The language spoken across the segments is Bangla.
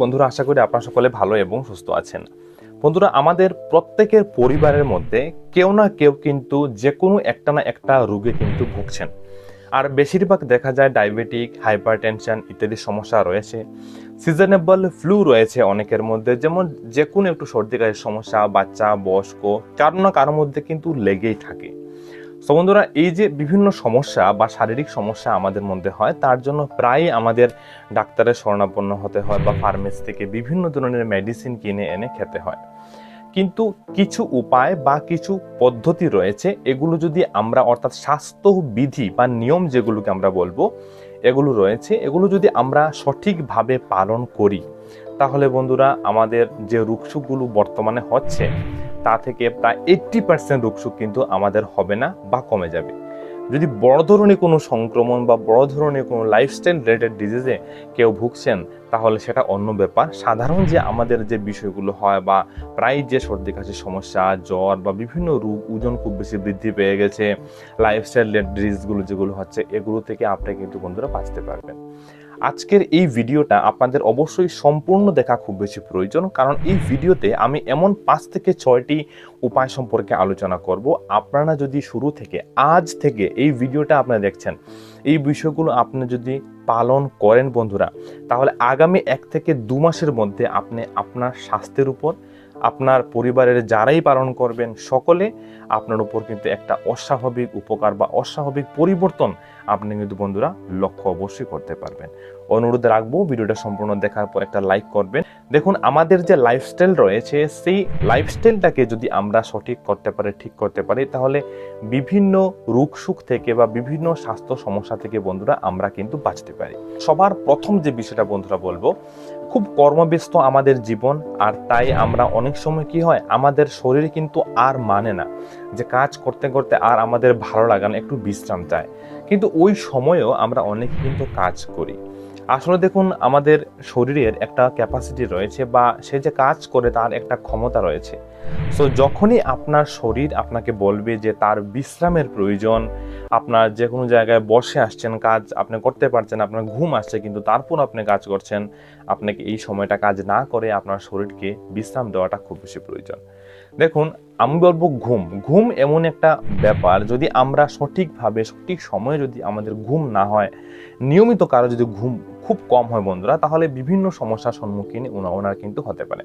বন্ধুরা, আশা করি আপনারা সকলে ভালো এবং সুস্থ আছেন। বন্ধুরা, আমাদের প্রত্যেকের পরিবারের মধ্যে কেউ না কেউ কিন্তু যে কোনো একটা না একটা রোগে কিন্তু ভুগছেন। আর বেশিরভাগ দেখা যায় ডায়াবেটিক, হাইপারটেনশন ইত্যাদি সমস্যা রয়েছে। সিজনেবল ফ্লু রয়েছে অনেকের মধ্যে, যেমন যে কোনো একটু সর্দি কাশির সমস্যা, বাচ্চা, বয়স্ক কারও না কারোর মধ্যে কিন্তু লেগেই থাকে। তো বন্ধুরা, এই যে বিভিন্ন সমস্যা বা শারীরিক সমস্যা আমাদের মধ্যে হয়, তার জন্য প্রায় আমাদের ডাক্তারের শরণাপন্ন হতে হয় বা ফার্মেসি থেকে বিভিন্ন ধরনের মেডিসিন কিনে এনে খেতে হয়। কিন্তু কিছু উপায় বা কিছু পদ্ধতি রয়েছে, এগুলো যদি আমরা অর্থাৎ স্বাস্থ্যবিধি বা নিয়ম যেগুলোকে আমরা বলব, এগুলো রয়েছে, এগুলো যদি আমরা সঠিকভাবে পালন করি, তাহলে বন্ধুরা আমাদের যে রোগসুখগুলো বর্তমানে হচ্ছে তা থেকে প্রায় এইট্টি পার্সেন্ট রোগসুখ কিন্তু আমাদের হবে না বা কমে যাবে। যদি বড় ধরনের কোনো সংক্রমণ বা বড় ধরনের কোনো লাইফস্টাইল রিলেটেড ডিজিজে কেউ ভুগছেন, তাহলে সেটা অন্য ব্যাপার। সাধারণ যে আমাদের যে বিষয়গুলো হয় বা প্রায় যে সর্দি, কাশির সমস্যা, জ্বর বা বিভিন্ন রোগ, ওজন খুব বেশি বৃদ্ধি পেয়ে গেছে লাইফস্টাইল রিলেটেড ডিজিজগুলো যেগুলো হচ্ছে, এগুলো থেকে আপনি কিন্তু বন্ধুরা বাঁচতে পারবেন। আজকের এই ভিডিওটা আপনাদের অবশ্যই সম্পূর্ণ দেখা খুব বেশি প্রয়োজন, কারণ এই ভিডিওতে আমি এমন পাঁচ থেকে ছয়টি উপায় সম্পর্কে আলোচনা করব। আপনারা যদি শুরু থেকে, আজ থেকে এই ভিডিওটা আপনারা দেখছেন, এই বিষয়গুলো আপনি যদি পালন করেন বন্ধুরা, তাহলে আগামী এক থেকে দু মাসের মধ্যে আপনি আপনার স্বাস্থ্যের উপর আপনার পরিবারের যারাই পালন করবেন, সকলে আপনার উপর কিন্তু একটা অস্বাভাবিক উপকার বা অস্বাভাবিক পরিবর্তন আপনি কিন্তু বন্ধুরা লক্ষ্য অবশ্যই করতে পারবেন। অনুরোধ রাখব, ভিডিওটা সম্পূর্ণ দেখার পর একটা লাইক করবেন। দেখুন, আমাদের যে লাইফস্টাইল রয়েছে, সেই লাইফস্টাইলটাকে যদি আমরা সঠিক করতে পারি, ঠিক করতে পারি, তাহলে বিভিন্ন রোগ সুখ থেকে বা বিভিন্ন স্বাস্থ্য সমস্যা থেকে বন্ধুরা আমরা কিন্তু বাঁচতে পারি। সবার প্রথম যে বিষয়টা বন্ধুরা বলব খুব কর্মব্যস্ত আমাদের জীবন, আর তাই আমরা অনেক সময় কি হয়, আমাদের শরীর কিন্তু আর মানে না। যে কাজ করতে করতে আর আমাদের ভালো লাগে না, একটু বিশ্রাম চায়। কিন্তু ওই সময়েও আমরা অনেক কিন্তু কাজ করি। আসলে দেখুন, আমাদের শরীরের একটা ক্যাপাসিটি রয়েছে বা সে যে কাজ করে তার একটা ক্ষমতা রয়েছে। সো যখনই আপনার শরীর আপনাকে বলবে যে তার বিশ্রামের প্রয়োজন, আপনার যে কোনো জায়গায় বসে আসছেন, কাজ আপনি করতে পারছেন, আপনার ঘুম আসছে, কিন্তু তারপর আপনি কাজ করছেন আপনাকে এই সময়টা কাজ না করে আপনার শরীরকে বিশ্রাম দেওয়াটা খুব বেশি প্রয়োজন। দেখুন, আমি বলব ঘুম। ঘুম এমন একটা ব্যাপার, যদি আমরা সঠিকভাবে, সঠিক সময়ে যদি আমাদের ঘুম না হয়, নিয়মিত কারও যদি ঘুম খুব কম হয় বন্ধুরা, তাহলে বিভিন্ন সমস্যার সম্মুখীন ওনা- ওনার কিন্তু হতে পারে।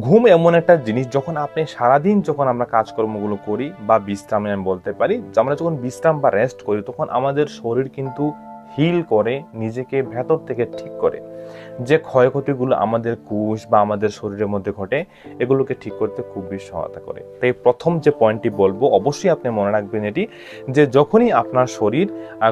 ঘুম এমন একটা জিনিস, যখন আপনি সারাদিন যখন আমরা কাজকর্মগুলো করি বা বিশ্রামে আমি বলতে পারি আমরা যখন বিশ্রাম বা রেস্ট করি, তখন আমাদের শরীর কিন্তু হিল করে, নিজেকে ভেতর থেকে ঠিক করে। যে ক্ষয়ক্ষতিগুলো আমাদের কোষ বা আমাদের শরীরের মধ্যে ঘটে, এগুলোকে ঠিক করতে খুব বেশি সহায়তা করে। তাই প্রথম যে পয়েন্টটি বলব, অবশ্যই আপনি মনে রাখবেন এটি, যে যখনই আপনার শরীর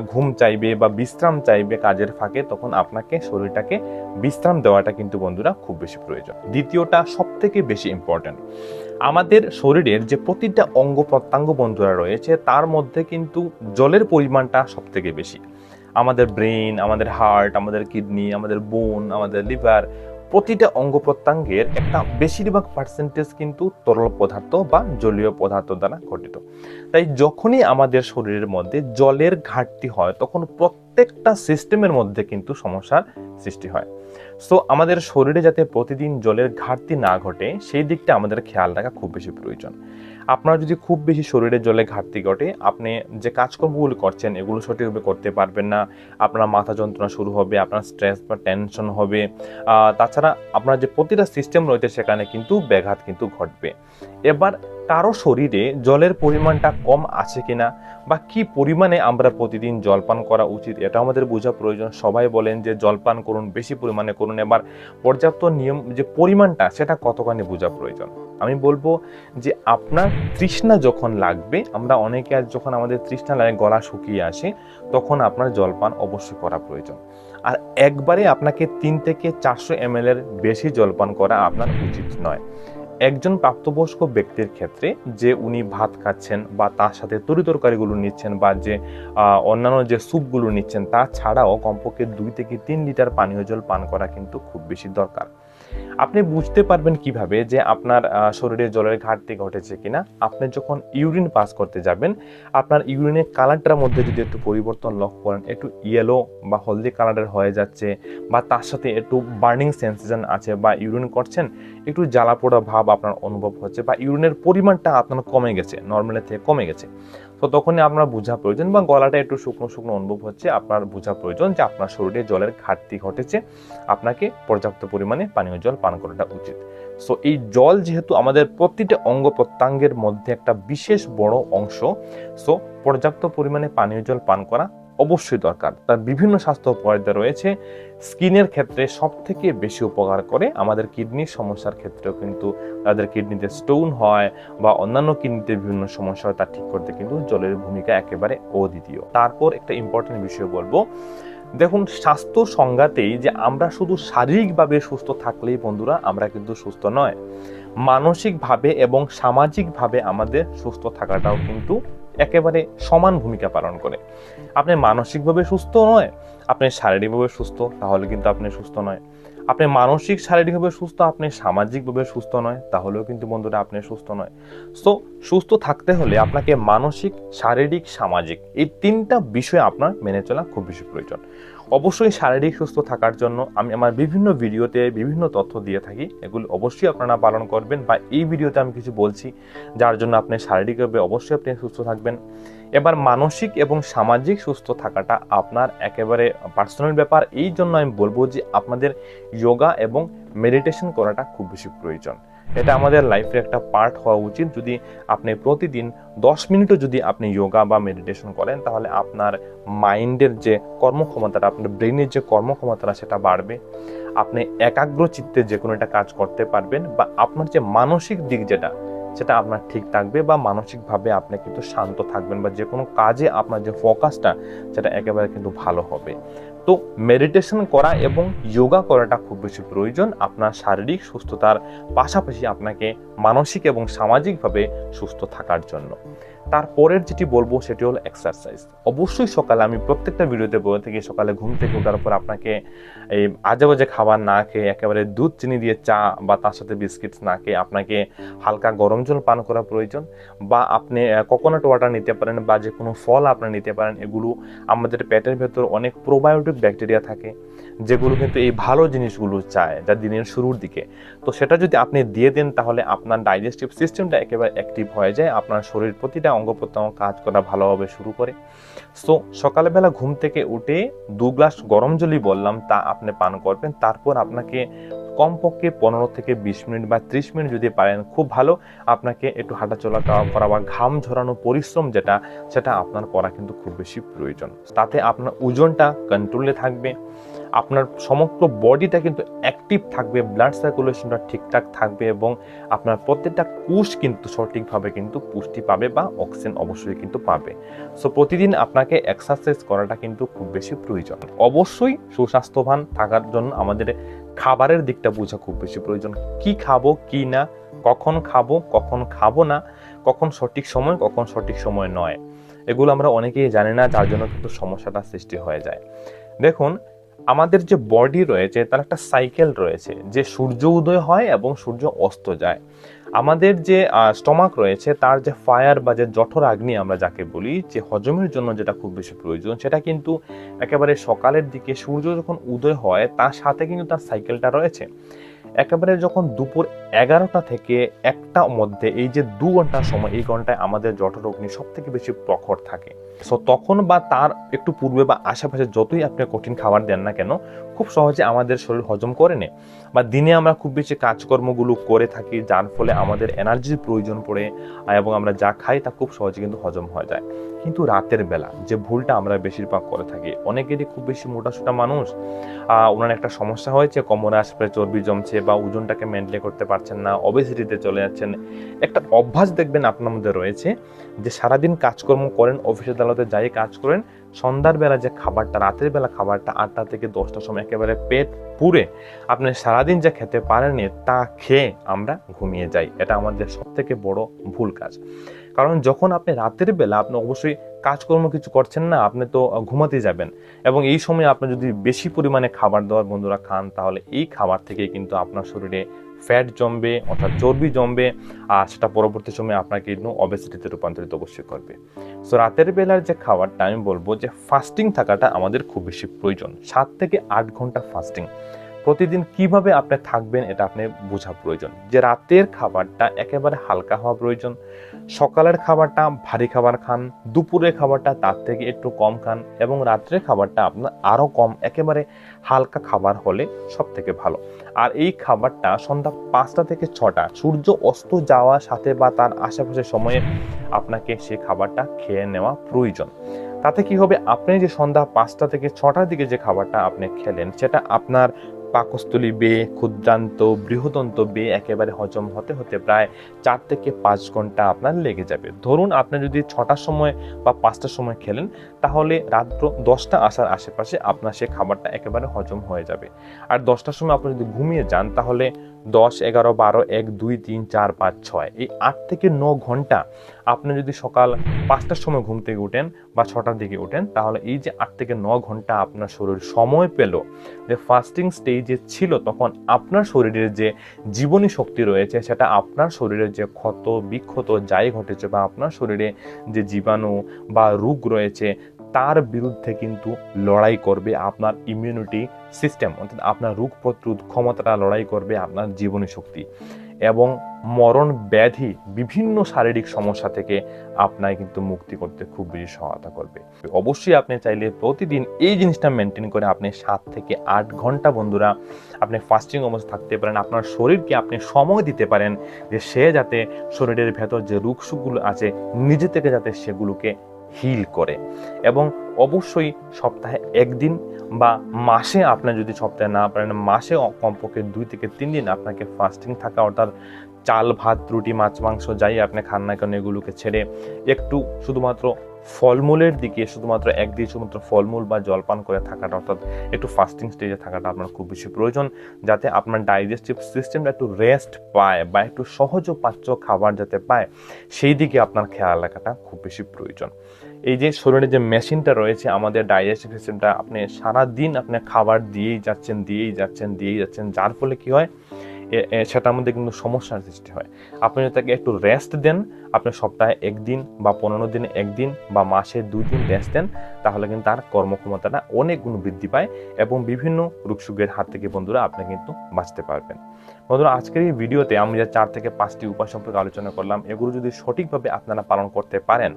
ঘুম চাইবে বা বিশ্রাম চাইবে কাজের ফাঁকে, তখন আপনাকে শরীরটাকে বিশ্রাম দেওয়াটা কিন্তু বন্ধুরা খুব বেশি প্রয়োজন। দ্বিতীয়টা সব থেকে বেশি ইম্পর্ট্যান্ট আমাদের শরীরের যে প্রতিটা অঙ্গ প্রত্যঙ্গ বন্ধুরা রয়েছে, তার মধ্যে কিন্তু জলের পরিমাণটা সব থেকে বেশি। আমাদের ব্রেন আমাদের হার্ট, আমাদের কিডনি, আমাদের বোন, আমাদের লিভার, প্রতিটা অঙ্গ প্রত্যঙ্গের একটা বেশিরভাগ পার্সেন্টেজ কিন্তু তরল পদার্থ বা জলীয় পদার্থ দ্বারা গঠিত। তাই যখনই আমাদের শরীরের মধ্যে জলের ঘাটতি হয়, তখন প্রত্যেকটা সিস্টেমের মধ্যে কিন্তু সমস্যার সৃষ্টি হয়। সো আমাদের শরীরে যাতে প্রতিদিন জলের ঘাটতি না ঘটে, সেই দিকটা আমাদের খেয়াল রাখা খুব বেশি প্রয়োজন। আপনার যদি খুব বেশি শরীরে জলে ঘাটতি ঘটে, আপনি যে কাজকর্মগুলো করছেন, এগুলো সঠিকভাবে করতে পারবেন না। আপনার মাথা যন্ত্রণা শুরু হবে, আপনার স্ট্রেস বা টেনশন হবে। তাছাড়া আপনার যে প্রতিটা সিস্টেম রয়েছে, সেখানে কিন্তু ব্যাঘাত কিন্তু ঘটবে। এবার কারও শরীরে জলের পরিমাণটা কম আছে কিনা বা কি পরিমাণে আমরা প্রতিদিন জলপান করা উচিত, এটা আমাদের বোঝা প্রয়োজন। সবাই বলেন যে, জলপান করুন, বেশি পরিমাণে করুন। এবার পর্যাপ্ত নিয়ম যে পরিমাণটা, সেটা কতখানি বোঝা প্রয়োজন? আমি বলব যে, আপনার তৃষ্ণা যখন লাগবে, আমরা অনেকে আজ যখন আমাদের তৃষ্ণা লাগে গলা শুকিয়ে আসে, তখন আপনার জলপান অবশ্যই করা প্রয়োজন। আর একবারে আপনাকে তিন থেকে চারশো এম এর বেশি জলপান করা আপনার উচিত নয়। একজন প্রাপ্তবয়স্ক ব্যক্তির ক্ষেত্রে যে উনি ভাত খাচ্ছেন বা তার সাথে তরি তরকারিগুলো নিচ্ছেন বা যে অন্যান্য যে স্যুপগুলো নিচ্ছেন তা ছাড়াও কমপক্ষে দুই থেকে তিন লিটার পানীয় জল পান করা কিন্তু খুব বেশি দরকার। আপনি বুঝতে পারবেন কীভাবে যে আপনার শরীরে জলের ঘাটতি ঘটেছে কিনা। আপনি যখন ইউরিন পাস করতে যাবেন, আপনার ইউরিনের কালারটার মধ্যে যদি একটু পরিবর্তন লক্ষ্য করেন, একটু ইয়েলো বা হলদি কালারের হয়ে যাচ্ছে বা তার সাথে একটু বার্নিং সেন্সেশন আছে বা ইউরিন করছেন একটু জ্বালা পোড়া ভাব আপনার অনুভব হচ্ছে বা ইউরিনের পরিমাণটা আপনার কমে গেছে নর্মালের থেকে কমে গেছে। তো তখনই আপনার বোঝা প্রয়োজন বা গলাটা একটু শুকনো শুকনো অনুভব হচ্ছে, আপনার বোঝা প্রয়োজন যে আপনার শরীরে জলের ঘাটতি ঘটেছে, আপনাকে পর্যাপ্ত পরিমাণে পানীয় জল পান করাটা উচিত। সো এই জল যেহেতু আমাদের প্রতিটা অঙ্গ প্রত্যঙ্গের মধ্যে একটা বিশেষ বড় অংশ সো পর্যাপ্ত পরিমাণে পানীয় জল পান করা অবশ্যই দরকার। তার বিভিন্ন স্বাস্থ্য উপকারিতা রয়েছে। স্কিনের ক্ষেত্রে সব থেকে বেশি উপকার করে আমাদের কিডনির সমস্যার ক্ষেত্রেও কিন্তু তাদের কিডনিতে স্টোন হয় বা অন্যান্য কিডনিতে বিভিন্ন সমস্যা হয়, তা ঠিক করতে কিন্তু জলের ভূমিকা একেবারে অদ্বিতীয়। তারপর একটা ইম্পর্টেন্ট বিষয় বলব। দেখুন, স্বাস্থ্য সংজ্ঞাতেই যে আমরা শুধু শারীরিকভাবে সুস্থ থাকলেই বন্ধুরা আমরা কিন্তু সুস্থ নয়। মানসিকভাবে এবং সামাজিকভাবে আমাদের সুস্থ থাকাটাও কিন্তু একেবারে সমান ভূমিকা পালন করে। আপনি মানসিকভাবে সুস্থ নয়, আপনি শারীরিকভাবে সুস্থ, তাহলে কিন্তু আপনি সুস্থ নয়। আপনি মানসিক, শারীরিকভাবে সুস্থ, আপনি সামাজিকভাবে সুস্থ নয়, তাহলেও কিন্তু বন্ধুরা আপনি সুস্থ নয়। সো সুস্থ থাকতে হলে আপনাকে মানসিক, শারীরিক, সামাজিক এই তিনটা বিষয় আপনার মেনে চলা খুব বেশি প্রয়োজন। অবশ্যই শারীরিক সুস্থ থাকার জন্য আমি আমার বিভিন্ন ভিডিওতে বিভিন্ন তথ্য দিয়ে থাকি। এগুলো অবশ্যই আপনারা পালন করবেন বা এই ভিডিওতে আমি কিছু বলছি, যার জন্য আপনি শারীরিকভাবে অবশ্যই আপনি সুস্থ থাকবেন। এবার মানসিক এবং সামাজিক সুস্থ থাকাটা আপনার একেবারে পার্সোনাল ব্যাপার। এই জন্য আমি বলব যে আপনাদের যোগা এবং মেডিটেশন করাটা খুব বেশি প্রয়োজন। এটা আমাদের লাইফের একটা পার্ট হওয়া উচিত। যদি আপনি প্রতিদিন দশ মিনিটও যদি আপনি যোগা বা মেডিটেশন করেন, তাহলে আপনার মাইন্ডের যে কর্মক্ষমতাটা, আপনার ব্রেনের যে কর্মক্ষমতাটা, সেটা বাড়বে। আপনি একাগ্র চিত্তে যে কোনো একটা কাজ করতে পারবেন বা আপনার যে মানসিক দিক যেটা সেটা আপনার ঠিক থাকবে বা মানসিকভাবে আপনি কিন্তু শান্ত থাকবেন বা যে কোনো কাজে আপনার যে ফোকাসটা সেটা একেবারে কিন্তু ভালো হবে। তো মেডিটেশন করা এবং যোগা করাটা খুব বেশি প্রয়োজন। আপনার শারীরিক সুস্থতার পাশাপাশি আপনাকে মানসিক এবং সামাজিকভাবে সুস্থ থাকার জন্য। তারপরের যেটি বলব সেটি হলো এক্সারসাইজ অবশ্যই সকালে আমি প্রত্যেকটা ভিডিওতে বলে থাকি, সকালে ঘুম থেকে ওঠার পর আপনাকে এই আজে বাজে খাবার না খেয়ে একেবারে দুধ, চিনি দিয়ে চা বা তার সাথে বিস্কিটস না খেয়ে আপনাকে হালকা গরম জল পান করা প্রয়োজন বা আপনি কোকোনাট ওয়াটার নিতে পারেন বা যে কোনো ফল আপনি নিতে পারেন, এগুলো আমাদের পেটের ভেতর অনেক প্রোবায়োটিক ব্যাকটেরিয়া থাকে। যেগুলো কিন্তু এই ভালো জিনিসগুলো চায় যা দিনের শুরুর দিকে। তো সেটা যদি আপনি দিয়ে দেন, তাহলে আপনার ডাইজেস্টিভ সিস্টেমটা একেবারে অ্যাক্টিভ হয়ে যায়, আপনার শরীর প্রতিটা অঙ্গ প্রত্যঙ্গ কাজ করা ভালোভাবে শুরু করে। সো সকালবেলা ঘুম থেকে উঠে দু গ্লাস গরম জলই বললাম, তা আপনি পান করবেন। তারপর আপনাকে কমপক্ষে পনেরো থেকে বিশ মিনিট বা ত্রিশ মিনিট যদি পারেন, খুব ভালো। আপনাকে একটু হাঁটাচলা করা বা ঘাম ঝরানো পরিশ্রম যেটা, সেটা আপনার করা কিন্তু খুব বেশি প্রয়োজন। তাতে আপনার ওজনটা কন্ট্রোলে থাকবে। আপনার সমগ্র বডিটা কিন্তু অ্যাক্টিভ থাকবে ব্লাড সার্কুলেশনটা ঠিকঠাক থাকবে এবং আপনার প্রত্যেকটা কোষ কিন্তু সঠিকভাবে কিন্তু পুষ্টি পাবে বা অক্সিজেন অবশ্যই কিন্তু পাবে। সো প্রতিদিন আপনাকে এক্সারসাইজ করাটা কিন্তু খুব বেশি প্রয়োজন। অবশ্যই সুস্বাস্থ্যবান থাকার জন্য আমাদের খাবারের দিকটা বোঝা খুব বেশি প্রয়োজন। কি খাব, কি না, কখন খাব কখন খাব না, কখন সঠিক সময়, কখন সঠিক সময় নয়। এগুলো আমরা অনেকেই জানি না, যার জন্য কিন্তু সমস্যাটা সৃষ্টি হয়ে যায়। দেখুন আমাদের যে বডি রয়েছে, তার একটা সাইকেল রয়েছে, যে সূর্য উদয় হয় এবং সূর্য অস্ত যায়। আমাদের যে স্টমাক রয়েছে, তার যে ফায়ার বা যে জঠর আগ্নি আমরা যাকে বলি, যে হজমের জন্য যেটা খুব বেশি প্রয়োজন, সেটা কিন্তু একেবারে সকালের দিকে সূর্য যখন উদয় হয়, তার সাথে কিন্তু তার সাইকেলটা রয়েছে। একেবারে যখন দুপুর এগারোটা থেকে একটা মধ্যে এই যে দু ঘণ্টার সময়, এই ঘন্টায় আমাদের জঠর, অগ্নি সব থেকে বেশি প্রখর থাকে। সো তখন বা তার একটু পূর্বে বা আশেপাশে যতই আপনি কঠিন খাবার দেন না কেন, খুব সহজে আমাদের শরীর হজম করে নেয়। বা দিনে আমরা খুব বেশি কাজকর্মগুলো করে থাকি, যার ফলে আমাদের এনার্জির প্রয়োজন পড়ে, এবং আমরা যা খাই তা খুব সহজে কিন্তু হজম হয়ে যায়। কিন্তু রাতের বেলা যে ভুলটা আমরা বেশিরভাগ করে থাকি, অনেকেরই খুব বেশি মোটাসোটা মানুষ ওনার একটা সমস্যা হয়েছে, কোমরে আশপাশে চর্বি জমছে বা ওজনটাকে মেনটেন করতে পারছেন না অবেসিটিতে চলে যাচ্ছেন। একটা অভ্যাস দেখবেন আপনার মধ্যে রয়েছে যে সারাদিন কাজকর্ম করেন অফিস আদালতে যাই কাজ করেন, সন্ধ্যার বেলা যে খাবারটা, রাতের বেলা খাবারটা আটটা থেকে দশটার সময় একেবারে পেট পুরে আপনি সারাদিন যা খেতে পারেননি তা খেয়ে আমরা ঘুমিয়ে যাই। এটা আমাদের সব থেকে বড় ভুল কাজ। কারণ যখন আপনি রাতের বেলা আপনি অবশ্যই কাজকর্ম কিছু করছেন না, আপনি তো ঘুমাতে যাবেন। এবং এই সময় আপনি যদি বেশি পরিমাণে খাবার দাবার বন্ধুরা খান, তাহলে এই খাবার থেকে কিন্তু আপনার শরীরে ফ্যাট জমবে, অর্থাৎ চর্বি জমবে, আর সেটা পরবর্তী সময়ে আপনাকে কিন্তু অবেসিটিতে রূপান্তরিত অবশ্যই করবে। সো রাতের বেলার যে খাবারটা আমি বলব যে ফাস্টিং থাকাটা আমাদের খুব বেশি প্রয়োজন। সাত থেকে আট ঘণ্টা ফাস্টিং প্রতিদিন কীভাবে আপনি থাকবেন এটা আপনি বোঝা প্রয়োজন। যে রাতের খাবারটা একেবারে হালকা হওয়া প্রয়োজন, সকালের খাবারটা ভারী খাবার খান, দুপুরের খাবারটা তার থেকে একটু কম খান এবং রাত্রের খাবারটা আপনার আরও কম, একেবারে হালকা খাবার হলে সব থেকে ভালো। আর এই খাবারটা সন্ধ্যা পাঁচটা থেকে ছটা, সূর্য অস্ত যাওয়ার সাথে বা তার আশেপাশে সময়ে আপনাকে সেই খাবারটা খেয়ে নেওয়া প্রয়োজন। তাতে কি হবে? আপনি যে সন্ধ্যা পাঁচটা থেকে ছটার দিকে যে খাবারটা আপনি খেলেন, সেটা আপনার পাকস্থলী বেয়ে ক্ষুদ্রান্ত, বৃহদন্ত বেয়ে একেবারে হজম হতে হতে প্রায় চার থেকে পাঁচ ঘণ্টা আপনার লেগে যাবে। ধরুন আপনি যদি ছটার সময় বা পাঁচটার সময় খেলেন, তাহলে রাত্র দশটা আসার আশেপাশে আপনার সে খাবারটা একেবারে হজম হয়ে যাবে। আর দশটার সময় আপনি যদি ঘুমিয়ে যান, তাহলে দশ, এগারো, বারো, এক, দুই, তিন, চার, পাঁচ, ছয়। এই আট থেকে ন ঘণ্টা আপনি যদি সকাল পাঁচটার সময় ঘুম থেকে উঠেন বা ছটার দিকে উঠেন, তাহলে এই যে আট থেকে ন ঘণ্টা আপনার শরীর সময় পেল, যে ফাস্টিং স্টেজে ছিল, তখন আপনার শরীরের যে জীবনী শক্তি রয়েছে, সেটা আপনার শরীরের যে ক্ষত, বিক্ষত যাই ঘটেছে বা আপনার শরীরে যে জীবাণু বা রোগ রয়েছে তার বিরুদ্ধে কিন্তু লড়াই করবে আপনার ইমিউনিটি সিস্টেম অর্থাৎ আপনার রোগ প্রতিরোধ ক্ষমতাটা লড়াই করবে আপনার জীবনী শক্তি। এবং মরণ ব্যাধি বিভিন্ন শারীরিক সমস্যা থেকে আপনাকে কিন্তু মুক্তি করতে খুব বেশি সহায়তা করবে। অবশ্যই আপনি চাইলে প্রতিদিন এই জিনিসটা মেনটেন করে আপনি সাত থেকে আট ঘণ্টা বন্ধুরা আপনি ফাস্টিং অবস্থা থাকতে পারেন, আপনার শরীরকে আপনি সময় দিতে পারেন যে সে যাতে শরীরের ভেতর যে রোগসুখগুলো আছে, নিজে থেকে যাতে সেগুলোকে হিল করে। এবং অবশ্যই সপ্তাহে একদিন বা মাসে আপনার যদি সপ্তাহে না পারেন, মাসে কমপক্ষে দুই থেকে তিন দিন আপনাকে ফাস্টিং থাকা, অর্থাৎ চাল, ভাত, রুটি, মাছ, মাংস যাই আপনি খান না কেন, এগুলোকে ছেড়ে একটু শুধুমাত্র ফলমূলের দিকে শুধুমাত্র একদিন শুধুমাত্র ফলমূল বা জলপান করে থাকাটা, অর্থাৎ একটু ফাস্টিং স্টেজে থাকাটা আপনার খুব বেশি প্রয়োজন, যাতে আপনার ডাইজেস্টিভ সিস্টেমটা একটু রেস্ট পায় বা একটু সহজ পাচ্য খাবার যাতে পায়, সেই দিকে আপনার খেয়াল রাখাটা খুব বেশি প্রয়োজন। এই যে শরীরে যে মেশিনটা রয়েছে, আমাদের ডাইজেস্টিভ সিস্টেমটা আপনি সারা দিন আপনি খাবার দিয়েই যাচ্ছেন দিয়েই যাচ্ছেন দিয়েই যাচ্ছেন, যার ফলে কি হয় সেটার মধ্যে কিন্তু সমস্যার সৃষ্টি হয়। আপনি যদি তাকে একটু রেস্ট দেন, আপনি সপ্তাহে একদিন বা পনেরো দিনে একদিন বা মাসে দুই দিন রেস্ট দেন, তাহলে কিন্তু তার কর্মক্ষমতাটা অনেক গুণ বৃদ্ধি পায় এবং বিভিন্ন রূপসুগের হাত থেকে বন্ধুরা আপনি কিন্তু বাঁচতে পারবেন। বন্ধুরা, আজকের এই ভিডিওতে আমি যে চার থেকে পাঁচটি উপায় সম্পর্কে আলোচনা করলাম, এগুলো যদি সঠিকভাবে আপনারা পালন করতে পারেন,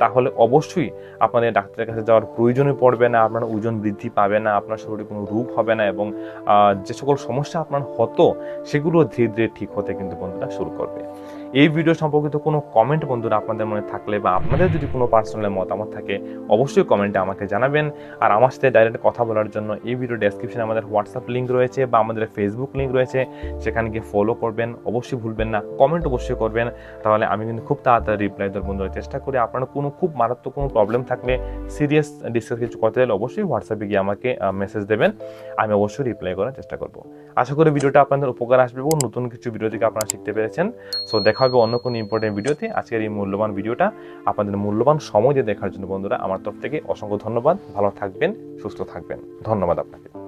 তাহলে অবশ্যই আপনাদের ডাক্তারের কাছে যাওয়ার প্রয়োজনই পড়বে না, আপনার ওজন বৃদ্ধি পাবে না, আপনার শরীরে কোনো রূপ হবে না এবং যে সকল সমস্যা আপনার হতো, সেগুলো ধীরে ধীরে ঠিক হতে কিন্তু বন্ধুরা শুরু করবে। এই ভিডিও সম্পর্কিত কোনো কমেন্ট বন্ধুরা আপনাদের মনে থাকলে বা আপনাদের যদি কোনো পার্সোনাল মতামত থাকে, অবশ্যই কমেন্টে আমাকে জানাবেন। আর আমার সাথে ডাইরেক্ট কথা বলার জন্য এই ভিডিও ডেসক্রিপশনে আমাদের হোয়াটসঅ্যাপ লিঙ্ক রয়েছে বা আমাদের ফেসবুক লিঙ্ক রয়েছে, সেখানে গিয়ে ফলো করবেন। অবশ্যই ভুলবেন না কমেন্ট অবশ্যই করবেন। তাহলে আমি কিন্তু খুব তাড়াতাড়ি রিপ্লাই দেওয়ার বন্ধুরা চেষ্টা করি। আপনার কোনো খুব মারাত্মক কোনো প্রবলেম থাকলে সিরিয়াস ডিসকাস কিছু করতে চাইলে অবশ্যই হোয়াটসঅ্যাপে গিয়ে আমাকে মেসেজ দেবেন। আমি অবশ্যই রিপ্লাই করার চেষ্টা করব। আশা করি ভিডিওটা আপনাদের উপকার আসবে এবং নতুন কিছু ভিডিও থেকে আপনারা শিখতে পেরেছেন। সো দেখা হবে অন্য কোনো ইম্পর্টেন্ট ভিডিওতে আজকের এই মূল্যবান ভিডিওটা আপনাদের মূল্যবান সময় দিয়ে দেখার জন্য বন্ধুরা, আমার তরফ থেকে অসংখ্য ধন্যবাদ। ভালো থাকবেন, সুস্থ থাকবেন। ধন্যবাদ আপনাকে।